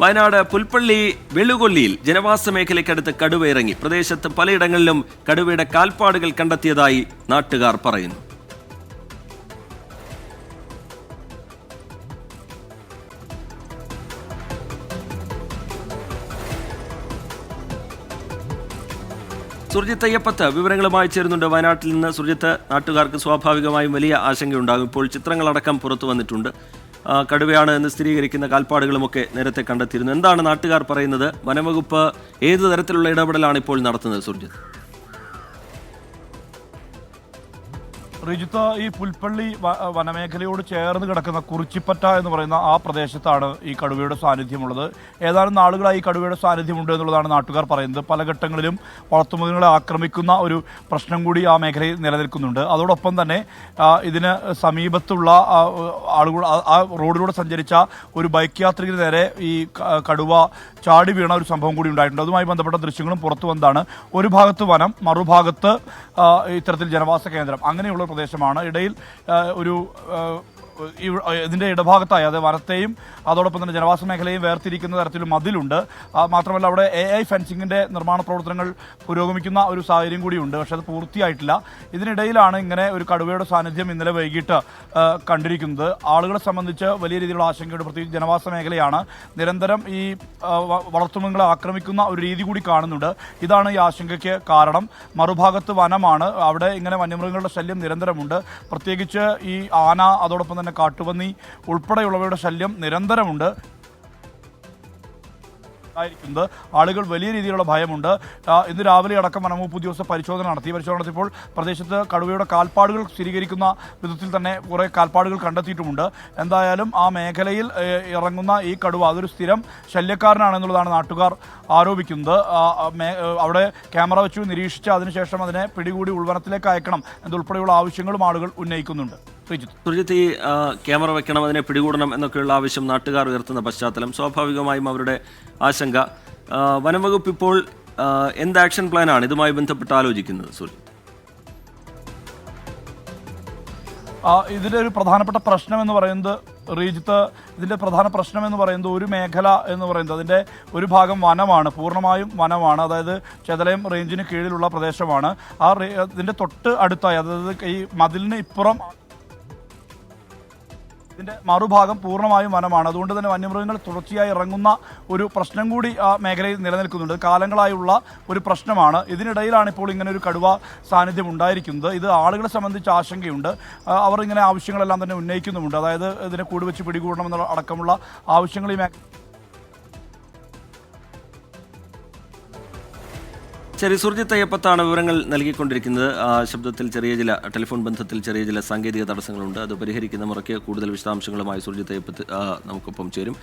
വയനാട് പുൽപ്പള്ളി വെളുകൊല്ലിയിൽ ജനവാസ മേഖലയ്ക്കടുത്ത് കടുവ ഇറങ്ങി പ്രദേശത്ത് പലയിടങ്ങളിലും കടുവയുടെ കാൽപ്പാടുകൾ കണ്ടെത്തിയതായി നാട്ടുകാർ പറയുന്നു. സുർജിത്ത് അയ്യപ്പത്ത് വിവരങ്ങളുമായി ചേരുന്നുണ്ട്. വയനാട്ടിൽ നിന്ന് സുർജിത്ത് നാട്ടുകാർക്ക് സ്വാഭാവികമായും വലിയ ആശങ്കയുണ്ടാകും. ഇപ്പോൾ ചിത്രങ്ങളടക്കം പുറത്തു വന്നിട്ടുണ്ട്. കടുവയാണ് എന്ന് സ്ഥിരീകരിക്കുന്ന കാൽപ്പാടുകളുമൊക്കെ നേരത്തെ കണ്ടെത്തിയിരുന്നു. എന്താണ് നാട്ടുകാർ പറയുന്നത്? വനംവകുപ്പ് ഏത് തരത്തിലുള്ള ഇടപെടലാണ് ഇപ്പോൾ നടത്തുന്നത് സുർജിത്ത്? റിജിത്ത് ഈ പുൽപ്പള്ളി വനമേഖലയോട് ചേർന്ന് കിടക്കുന്ന കുറിച്ചിപ്പറ്റ എന്ന് പറയുന്ന ആ പ്രദേശത്താണ് ഈ കടുവയുടെ സാന്നിധ്യമുള്ളത്. ഏതാനും നാളുകളായി ഈ കടുവയുടെ സാന്നിധ്യമുണ്ട് എന്നുള്ളതാണ് നാട്ടുകാർ പറയുന്നത്. പല ഘട്ടങ്ങളിലും വളർത്തുമൃഗങ്ങളെ ആക്രമിക്കുന്ന ഒരു പ്രശ്നം കൂടി ആ മേഖലയിൽ നിലനിൽക്കുന്നുണ്ട്. അതോടൊപ്പം തന്നെ ഇതിന് സമീപത്തുള്ള ആളുകൾ ആ- റോഡിലൂടെ സഞ്ചരിച്ച ഒരു ബൈക്ക് യാത്രികന് നേരെ ഈ കടുവ ചാടി വീണ ഒരു സംഭവം കൂടി ഉണ്ടായിട്ടുണ്ട്. അതുമായി ബന്ധപ്പെട്ട ദൃശ്യങ്ങളും പുറത്തു വന്നതാണ്. ഒരു ഭാഗത്ത് വനം മറുഭാഗത്ത് ഇത്തരത്തിൽ ജനവാസ കേന്ദ്രം. അങ്ങനെയുള്ള പ്രദേശമാണ്. ഇടയിൽ ഒരു ഇതിന്റെ ഇടഭാഗത്തായി അത് വനത്തെയും അതോടൊപ്പം തന്നെ ജനവാസ മേഖലയും വേർതിരിക്കുന്ന തരത്തിൽ മതിലുണ്ട്. മാത്രമല്ല അവിടെ എ ഐ ഫെൻസിങ്ങിന്റെ നിർമ്മാണ പ്രവർത്തനങ്ങൾ പുരോഗമിക്കുന്ന ഒരു സാഹചര്യം കൂടിയുണ്ട്. പക്ഷെ അത് പൂർത്തിയായിട്ടില്ല. ഇതിനിടയിലാണ് ഇങ്ങനെ ഒരു കടുവയുടെ സാന്നിധ്യം ഇന്നലെ വൈകിട്ട് കണ്ടിരിക്കുന്നത്. ആളുകളെ സംബന്ധിച്ച് വലിയ രീതിയിലുള്ള ആശങ്കയുണ്ട് പ്രത്യേകിച്ച് ജനവാസ മേഖലയാണ് നിരന്തരം ഈ വളർത്തുമൃഗങ്ങളെ ആക്രമിക്കുന്ന ഒരു രീതി കൂടി കാണുന്നുണ്ട്. ഇതാണ് ഈ ആശങ്കയ്ക്ക് കാരണം. മറുഭാഗത്ത് വനമാണ്. അവിടെ ഇങ്ങനെ വന്യമൃഗങ്ങളുടെ ശല്യം നിരന്തരമുണ്ട്. പ്രത്യേകിച്ച് ഈ ആന അതോടൊപ്പം തന്നെ കാട്ടുപന്നി ഉൾപ്പെടെയുള്ളവയുടെ ശല്യം നിരന്തരമുണ്ട്. ആളുകൾ വലിയ രീതിയിലുള്ള ഭയമുണ്ട്. ഇന്ന് രാവിലെ അടക്കം വനംവകുപ്പ് ഉദ്യോഗസ്ഥർ പരിശോധന നടത്തി. പരിശോധന നടത്തിയപ്പോൾ പ്രദേശത്ത് കടുവയുടെ കാൽപ്പാടുകൾ സ്ഥിരീകരിക്കുന്ന വിധത്തിൽ തന്നെ കുറേ കാൽപ്പാടുകൾ കണ്ടെത്തിയിട്ടുമുണ്ട്. എന്തായാലും ആ മേഖലയിൽ ഇറങ്ങുന്ന ഈ കടുവ അതൊരു സ്ഥിരം ശല്യക്കാരനാണെന്നുള്ളതാണ് നാട്ടുകാർ ആരോപിക്കുന്നത്. അവിടെ ക്യാമറ വെച്ചു നിരീക്ഷിച്ച് അതിനുശേഷം അതിനെ പിടികൂടി ഉൾവനത്തിലേക്ക് അയക്കണം എന്നുൾപ്പെടെയുള്ള ആവശ്യങ്ങളും ആളുകൾ ഉന്നയിക്കുന്നുണ്ട്. സുർജിത്ത് ഈ ക്യാമറ വെക്കണം അതിനെ പിടികൂടണം എന്നൊക്കെയുള്ള ആവശ്യം നാട്ടുകാർ ഉയർത്തുന്ന പശ്ചാത്തലം. സ്വാഭാവികമായും അവരുടെ ആശങ്ക. വനംവകുപ്പ് ഇപ്പോൾ എന്ത് ആക്ഷൻ പ്ലാനാണ് ഇതുമായി ബന്ധപ്പെട്ട് ആലോചിക്കുന്നത് സുജിത്ത് ഇതിലൊരു പ്രധാനപ്പെട്ട പ്രശ്നം എന്ന് പറയുന്നത് റീജിത്ത് ഇതിന്റെ പ്രധാന പ്രശ്നം എന്ന് പറയുന്നത് ഒരു മേഖല എന്ന് പറയുന്നത്. അതിന്റെ ഒരു ഭാഗം വനമാണ് പൂർണമായും വനമാണ്. അതായത് ചെതലയം റേഞ്ചിന് കീഴിലുള്ള പ്രദേശമാണ്. ആ ഇതിന്റെ തൊട്ട് അടുത്തായി അതായത് ഈ മതിലിന് ഇപ്പുറം ഇതിന്റെ മറുഭാഗം പൂർണമായും വനമാണ്. അതുകൊണ്ട് തന്നെ വന്യമൃഗങ്ങൾ തുടർച്ചയായി ഇറങ്ങുന്ന ഒരു പ്രശ്നം കൂടി ആ മേഖലയിൽ നിലനിൽക്കുന്നുണ്ട്. കാലങ്ങളായുള്ള ഒരു പ്രശ്നമാണ്. ഇതിനിടയിലാണ് ഇപ്പോൾ ഇങ്ങനെ ഒരു കടുവ സാന്നിധ്യം ഉണ്ടായിരിക്കുന്നത്. ഇത് ആളുകളെ സംബന്ധിച്ച് ആശങ്കയുണ്ട്. അവർ ഇങ്ങനെ ആവശ്യങ്ങളെല്ലാം തന്നെ ഉന്നയിക്കുന്നുമുണ്ട്. അതായത് ഇതിനെ കൂടുവെച്ച് പിടികൂടണമെന്നുള്ള അടക്കമുള്ള ആവശ്യങ്ങൾ ഈ ശരി സുർജിത്ത് അയ്യപ്പത്താണ് വിവരങ്ങൾ നൽകിക്കൊണ്ടിരിക്കുന്നത്. ശബ്ദത്തിൽ ചെറിയ ചില ടെലിഫോൺ ബന്ധത്തിൽ ചെറിയ ചില സാങ്കേതിക തടസ്സങ്ങളുണ്ട്. അത് പരിഹരിക്കുന്ന മുറയ്ക്ക് കൂടുതൽ വിശദാംശങ്ങളുമായി സുർജിത്ത് അയ്യപ്പത്ത് നമുക്കൊപ്പം ചേരും.